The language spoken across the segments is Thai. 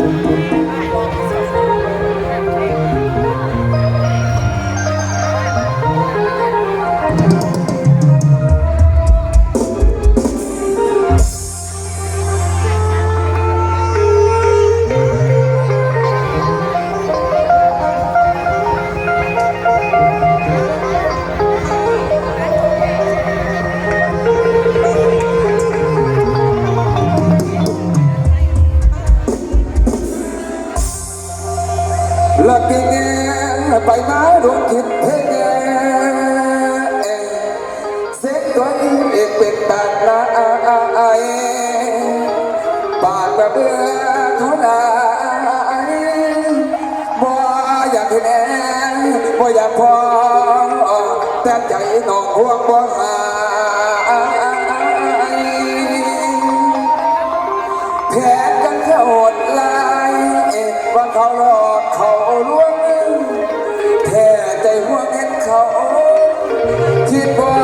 Música ไปมาดวงจิตเพ่งเสียงตัวนี้เอกเป็นบาดละอายบาดระเบื่อเขาลายบ่อยากให็นแอนบ่อยากพอแต่ใจน้องห่วงบ่หายแผลกันเขาอดลายว่าเขาหลอกเขาล้วง Keep on.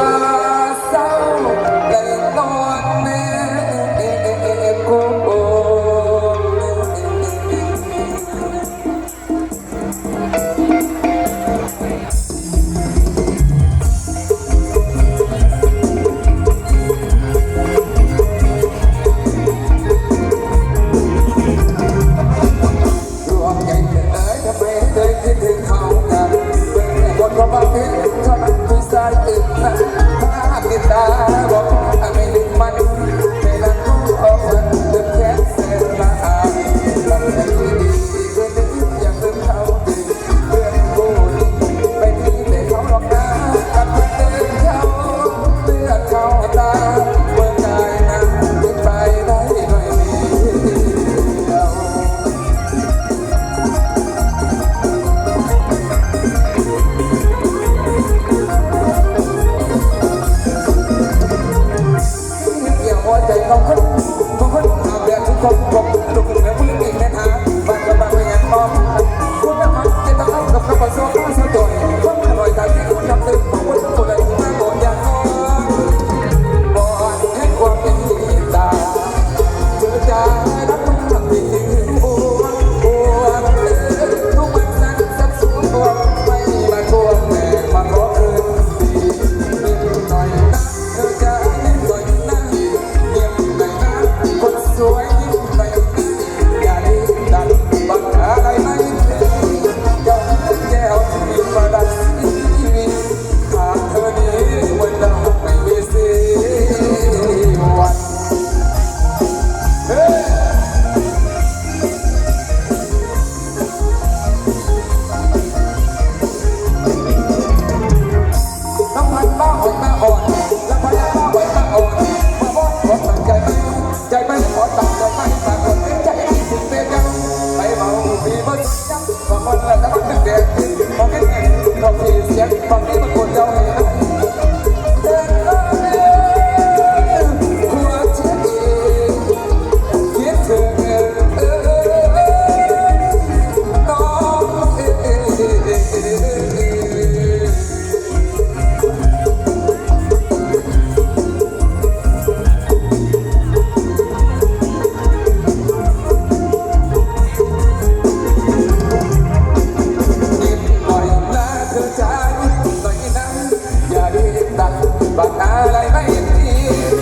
Deus.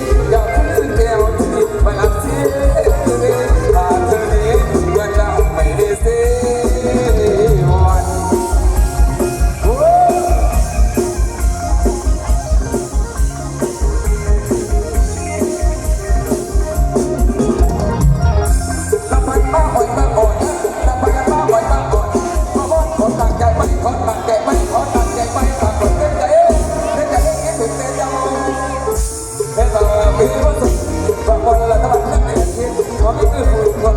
คนสุดบางคนเราถ้าแบบไม่ได้เห็นเขาไม่คือคน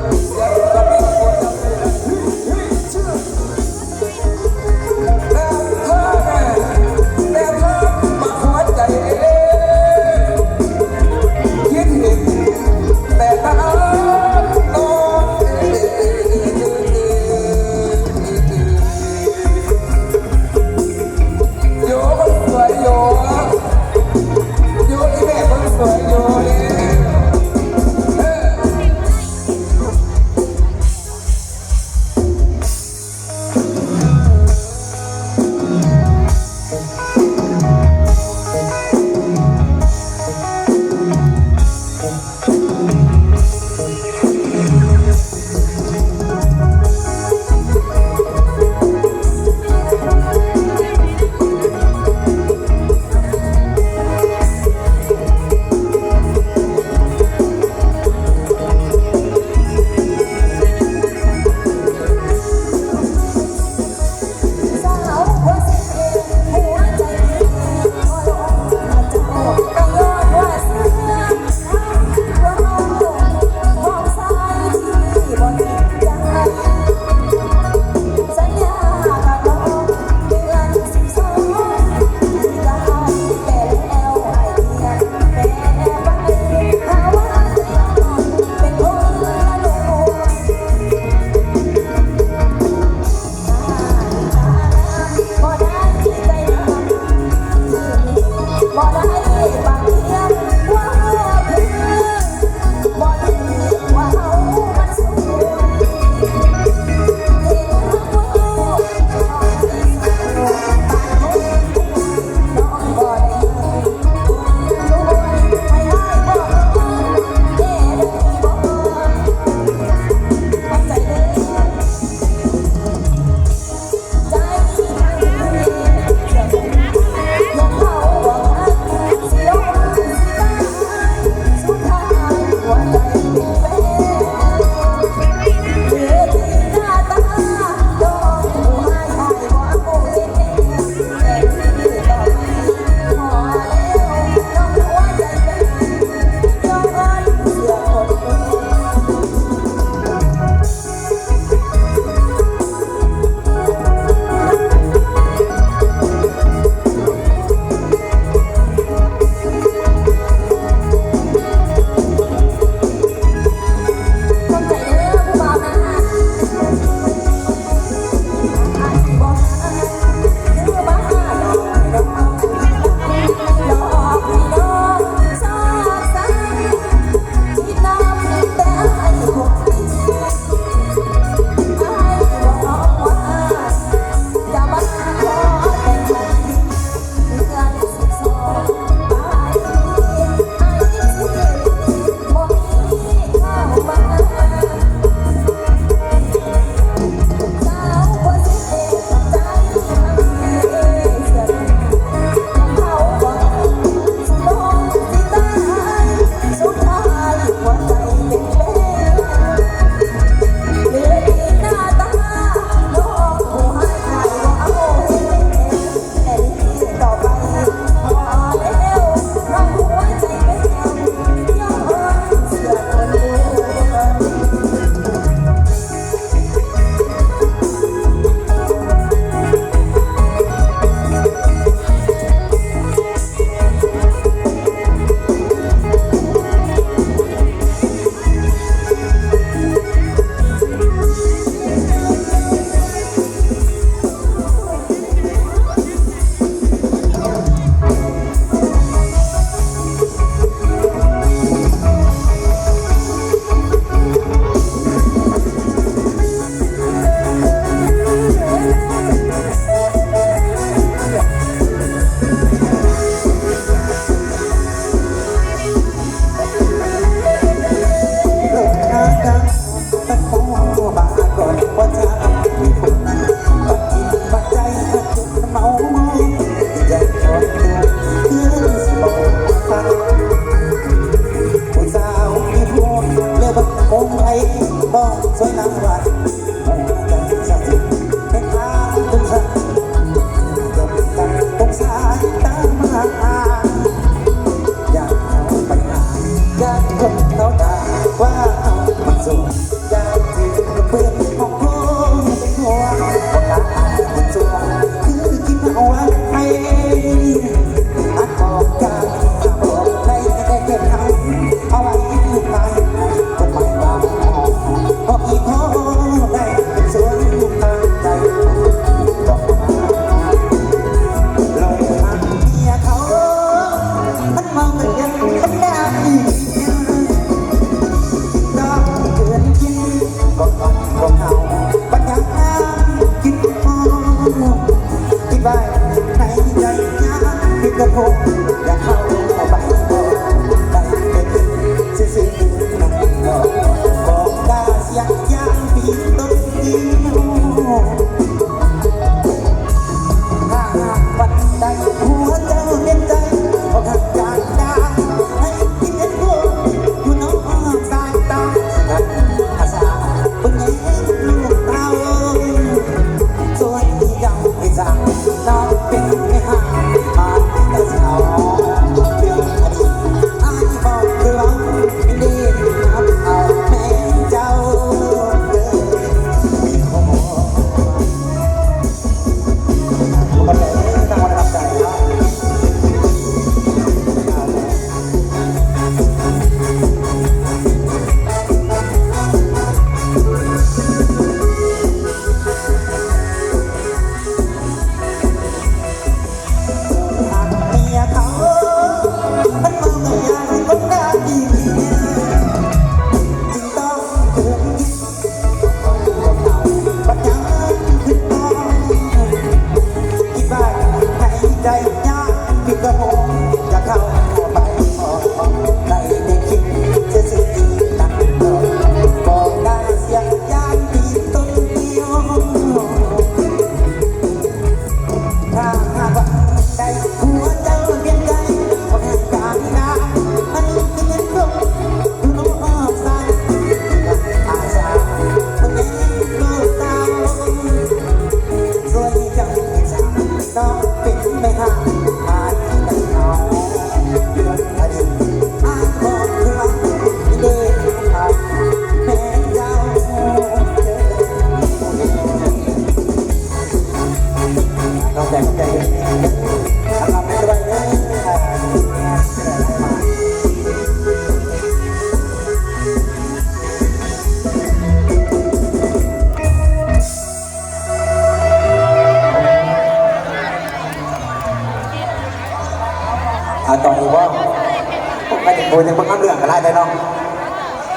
ยยังบังคัเรื่องกันไล่ได้นาะ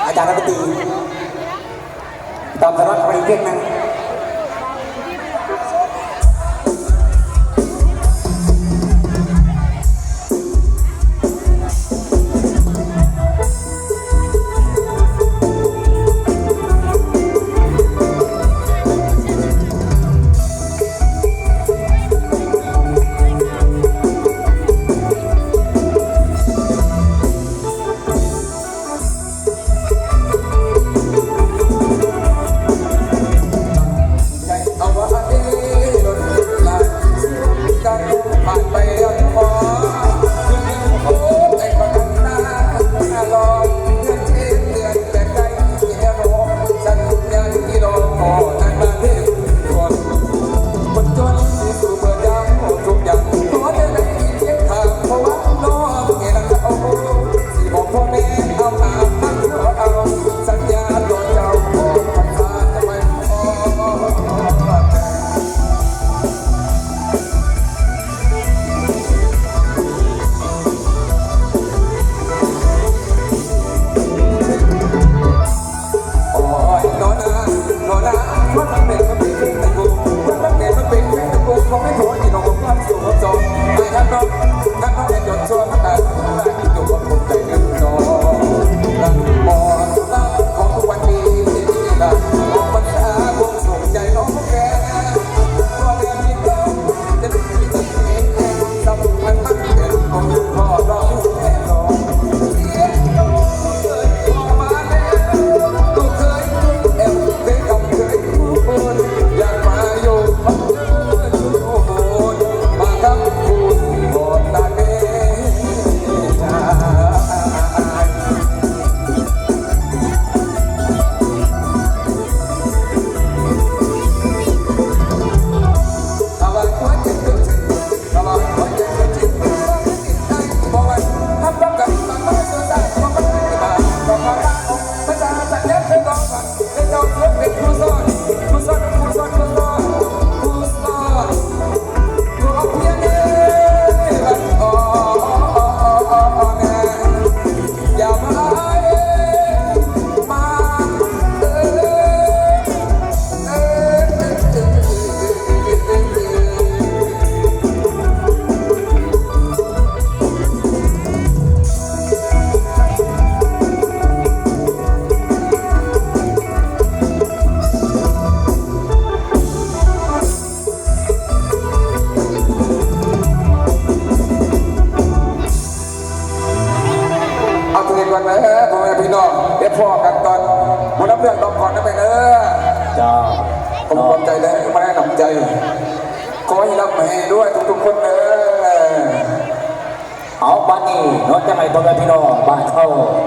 อาจารย์นักตีตอบสนองไปอีกเรื่องนึง พ่อแม่พี่น้องบ้านเข้า